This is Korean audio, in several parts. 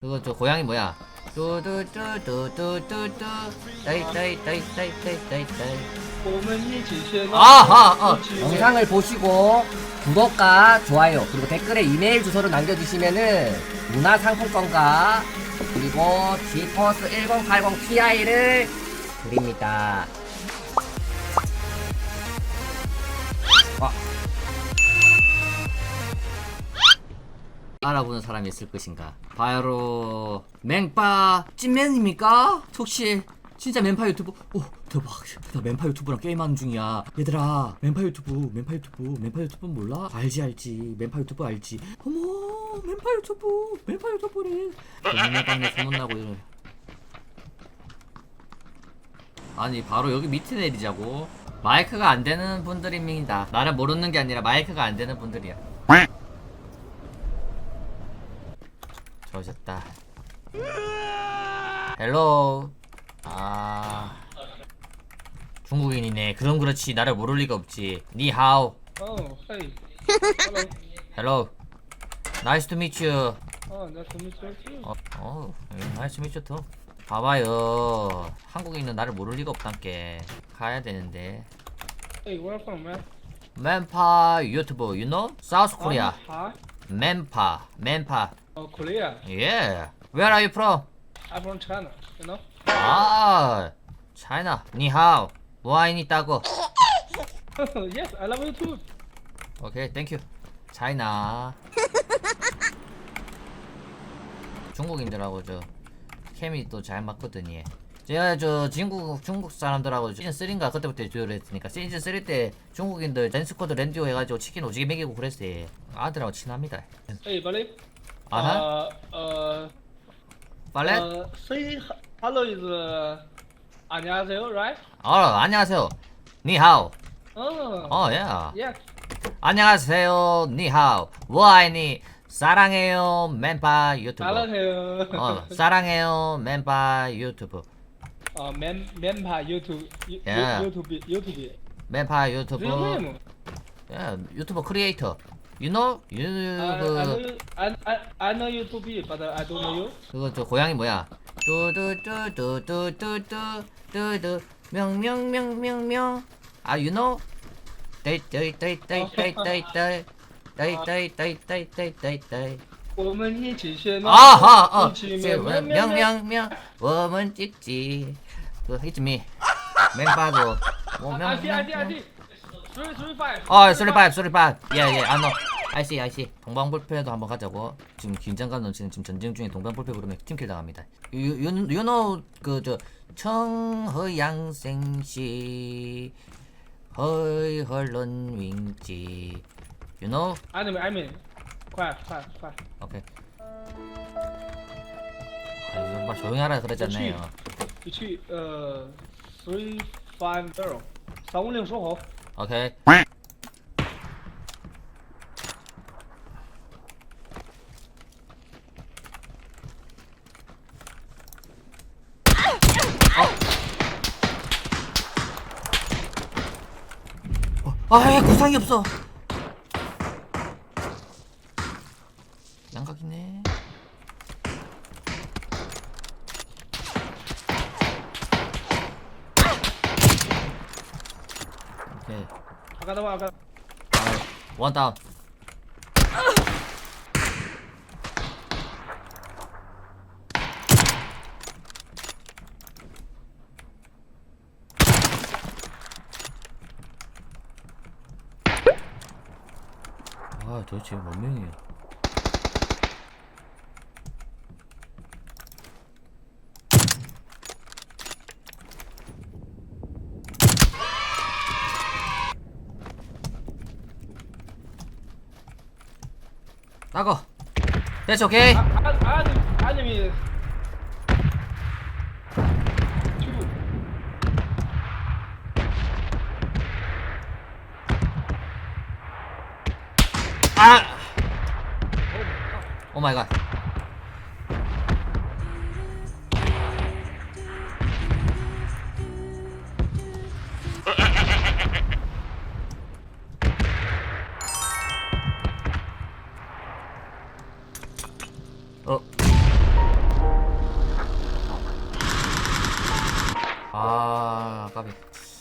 그거 저 고양이 뭐야? 뚜뚜뚜뚜뚜뚜뚜 따이 따이 따이 따이 따이 따이 따이 我们一起喧闹 아하 어. 一起 영상을 보시고 구독과 좋아요 그리고 댓글에 이메일 주소를 남겨주시면은 문화상품권과 그리고 지퍼스 1080 Ti를 드립니다. 와, 알아보는 사람이 있을 것인가? 바로 맹파 찐맨입니까? 혹시 진짜 맨파 유튜브? 오 대박 나 맨파 유튜브랑 게임하는 중이야. 얘들아 맨파 유튜브 맨파 유튜브 맨파 유튜브 몰라? 알지 알지. 맨파 유튜브 알지. 어머 맨파 유튜브 맨파 유튜브래. 소문내 방네 소문나고 이래. 아니 바로 여기 밑에 내리자고. 마이크가 안 되는 분들입니다. 나를 모르는 게 아니라 마이크가 안 되는 분들이야 가까워졌다. 헬로. 아. 중국인이네. 그럼 그렇지. 나를 모를 리가 없지. 니하오. 헬로. 나이스 투 미츠 Oh, nice 어, 나이스 미츠 투 봐봐요. 한국에 있는 나를 모를 리가 없단께. 가야 되는데. Hey, where from, man? 맨파 유튜브 you know? 사우스 코리아. I'm Thai. 맨파. 맨파. 哦 Korea. yeah where are you from? I'm from China you know? 아 차이나 니하오. 와인 있다고. Yes I love you too. 오케이 땡큐 차이나 중국인들하고 저 케미 또 잘 맞거든요. 제가 저 중국 중국 사람들하고 시즌 3인가 그때부터 듀오를 했으니까 시즌 3 때 중국인들 댄스코드 랜디오 해가지고 치킨 오지게 먹이고 그랬어요. 아들하고 친합니다. 哎 buddy 아하. 呃呃 빨래? uh, say hello is uh, 안녕하세요 right? 어 안녕하세요. 니하오. 어. 어 예. yes 안녕하세요 니하오. 와이니? 사랑해요 맨파 유튜브. 안녕하세요. 어 사랑해요 맨파 유튜브. 어 맨, 맨파 유튜브 유, 야. 유튜브 유튜브. 맨파 유튜브. real name 예, 유튜버 크리에이터 you know I, I know 유 you, I, I, I know you to be but I don't know you 그거 저 고양이 뭐야 뚜두뚜두두두두두두 명명명명명 아 you know 데이 데이 데이 데이 데이 데이 데이 데이 데이 데이 데이 데이 데이 데이 我们一起喧闹 아하 어 一起喵喵喵喵 명명명 워먼 찍지 그 히트미 맨파도 뭐 I see I see I 명명명 see three three five 어, 소리파이브, 소리파이브. 예, 예, 아, 너. 아이씨, 아이씨. 동방불패도 한번 가자고. 지금 긴장감 넘치는 지금 전쟁 중에 동방불패 부르면 팀킬 당합니다. 유, 유, you know, 그, 저, 청허양생시, 허이헐런 윙지. You know? anime anime 快快快 오케이. 아, 정말 조용히 하라 그러잖아요. 你去呃 three five zero 三五零说好 오케이. 어. 아, 왜 구상이 없어? 양각이네. 오케이. 아까 나 아까 원 다운. 아 도대체 몇 명이에요? 따거 That's okay 아, 아, 아님, 아님이 아! 오 마이 갓. 까비.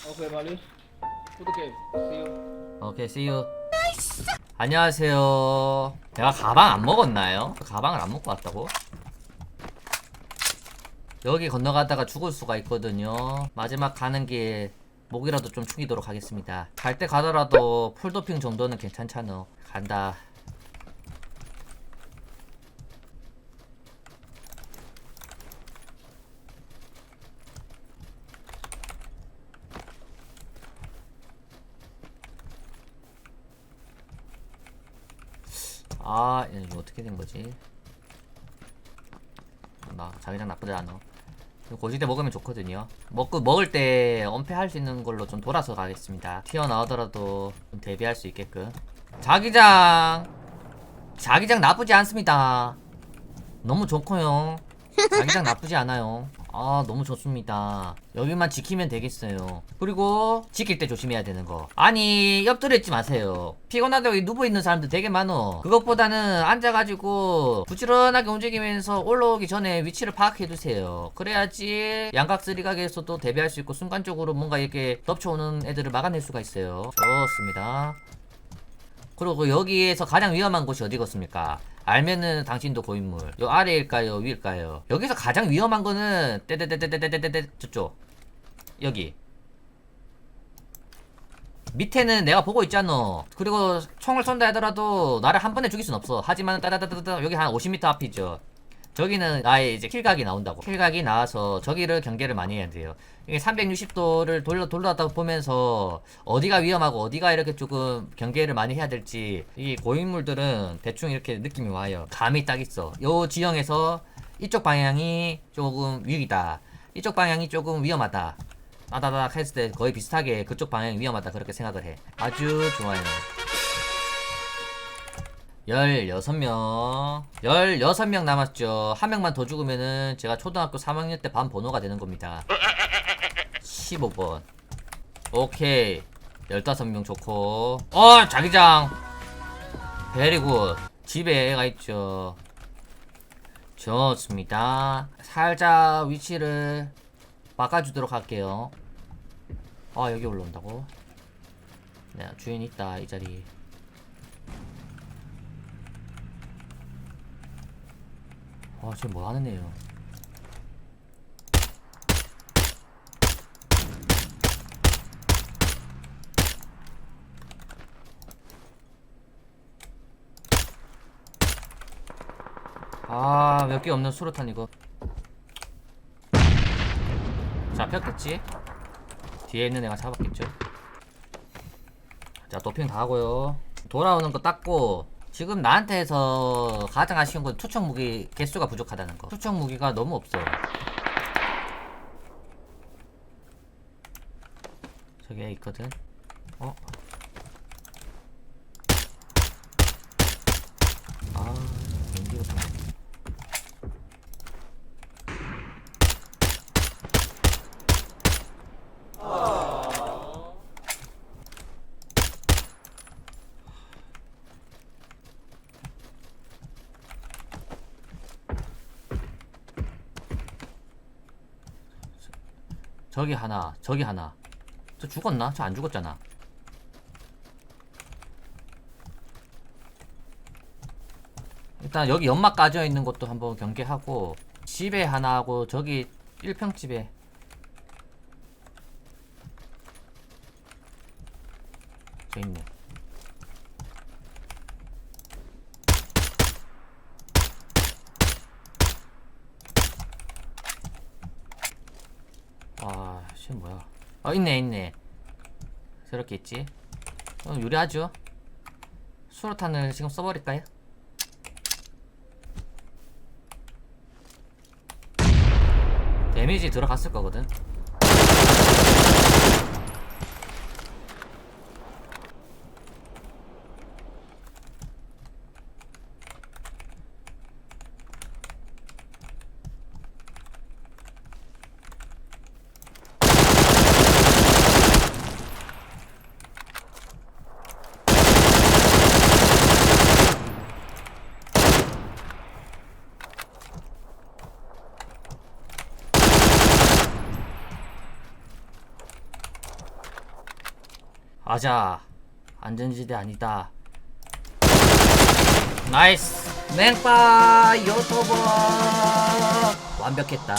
The game. See you. 오케이, see you. 안녕하세요. 내가 가방 안 먹었나요? 가방을 안 먹고 왔다고? 여기 건너가다가 죽을 수가 있거든요. 마지막 가는 길 목이라도 좀 축이도록 하겠습니다. 갈 때 가더라도 풀도핑 정도는 괜찮잖아. 간다. 아, 이거 어떻게 된 거지? 나 자기장 나쁘지 않아. 고시대 먹으면 좋거든요. 먹고 먹을 때 엄폐할 수 있는 걸로 좀 돌아서 가겠습니다. 튀어나오더라도 좀 대비할 수 있게끔. 자기장, 자기장 나쁘지 않습니다. 너무 좋고요. 자기장 나쁘지 않아요. 아 너무 좋습니다. 여기만 지키면 되겠어요. 그리고 지킬 때 조심해야 되는 거. 아니 있지 마세요. 피곤하다고 여기 누워 있는 사람들 되게 많어. 그것보다는 앉아가지고 부지런하게 움직이면서 올라오기 전에 위치를 파악해 두세요. 그래야지 양각 쓰리각에서도 대비할 수 있고 순간적으로 뭔가 이렇게 덮쳐오는 애들을 막아낼 수가 있어요. 좋습니다. 그리고 여기에서 가장 위험한 곳이 어디겠습니까? 알면은 당신도 고인물. 요 아래일까요? 위일까요? 여기서 가장 위험한 거는 떼떼떼떼떼떼떼떼 저쪽. 여기. 밑에는 내가 보고 있잖아. 그리고 총을 쏜다 하더라도 나를 한 번에 죽일 순 없어. 하지만 따다다다다 여기 한 50m 앞이죠. 저기는 나의 이제 킬각이 나온다고. 킬각이 나와서 저기를 경계를 많이 해야 돼요. 이게 360도를 돌려 돌아다 보면서 어디가 위험하고 어디가 이렇게 조금 경계를 많이 해야 될지 이 고인물들은 대충 이렇게 느낌이 와요. 감이 딱 있어. 요 지형에서 이쪽 방향이 조금 위기다. 이쪽 방향이 조금 위험하다. 따다닥 했을 때 거의 비슷하게 그쪽 방향이 위험하다 그렇게 생각을 해. 아주 좋아요. 16명. 16명 남았죠. 한 명만 더 죽으면은 제가 초등학교 3학년 때 반 번호가 되는 겁니다. 15번. 오케이. 15명 좋고. 어 자기장. 베리굿 집에 애가 있죠. 좋습니다. 살짝 위치를 바꿔주도록 할게요. 아 여기 올라온다고? 네 주인 있다 이 자리 아, 지금 뭐 하는 애요? 아, 몇 개 없는 수류탄 이거. 잡혔겠지? 뒤에 있는 애가 잡았겠죠? 자, 도핑 다 하고요. 돌아오는 거 닦고, 지금 나한테 해서 가장 아쉬운 건 투척 무기 개수가 부족하다는 거. 투척 무기가 너무 없어요. 저기에 있거든. 어? 아, 연기가 다. 저기 하나, 저기 하나. 저 죽었나? 저 안 죽었잖아. 일단 여기 연막 까져 있는 것도 한번 경계하고 집에 하나 하고 저기 1평 집에 저 있네. 아, 씨 뭐야? 어 있네 있네. 저렇게 있지. 어, 유리하죠. 수로탄을 지금 써버릴까요? 데미지 들어갔을 거거든. 아자 안전지대 아니다. 나이스! 맹빠 유튜버 완벽했다